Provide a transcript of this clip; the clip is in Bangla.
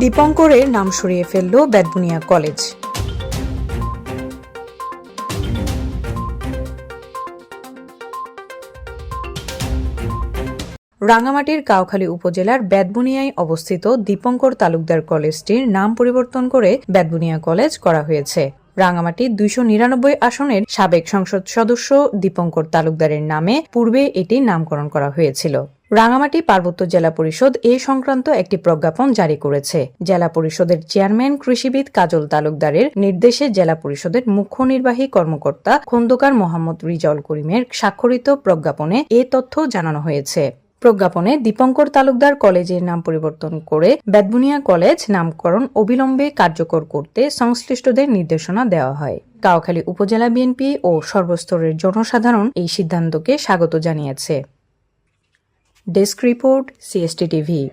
দীপঙ্করের নাম সরিয়ে ফেলল বেদবুনিয়া কলেজ। রাঙামাটির কাউখালী উপজেলার বেদবুনিয়ায় অবস্থিত দীপঙ্কর তালুকদার কলেজটির নাম পরিবর্তন করে বেদবুনিয়া কলেজ করা হয়েছে। রাঙামাটি দুইশো নিরানব্বই আসনের সাবেক সংসদ সদস্য দীপঙ্কর তালুকদারের নামে পূর্বে এটি নামকরণ করা হয়েছিল। রাঙামাটি পার্বত্য জেলা পরিষদ এ সংক্রান্ত একটি প্রজ্ঞাপন জারি করেছে। জেলা পরিষদের চেয়ারম্যান কৃষিবিদ কাজল তালুকদারের নির্দেশে জেলা পরিষদের মুখ্য নির্বাহী কর্মকর্তা খন্দকার মোহাম্মদ রিজাউল করিমের স্বাক্ষরিত প্রজ্ঞাপনে এ তথ্য জানানো হয়েছে। প্রজ্ঞাপনে দীপঙ্কর তালুকদার কলেজের নাম পরিবর্তন করে বেদবুনিয়া কলেজ নামকরণ অবিলম্বে কার্যকর করতে সংশ্লিষ্টদের নির্দেশনা দেওয়া হয়। কাউখালী উপজেলা বিএনপি ও সর্বস্তরের জনসাধারণ এই সিদ্ধান্তকে স্বাগত জানিয়েছে। Disc Report CSTTV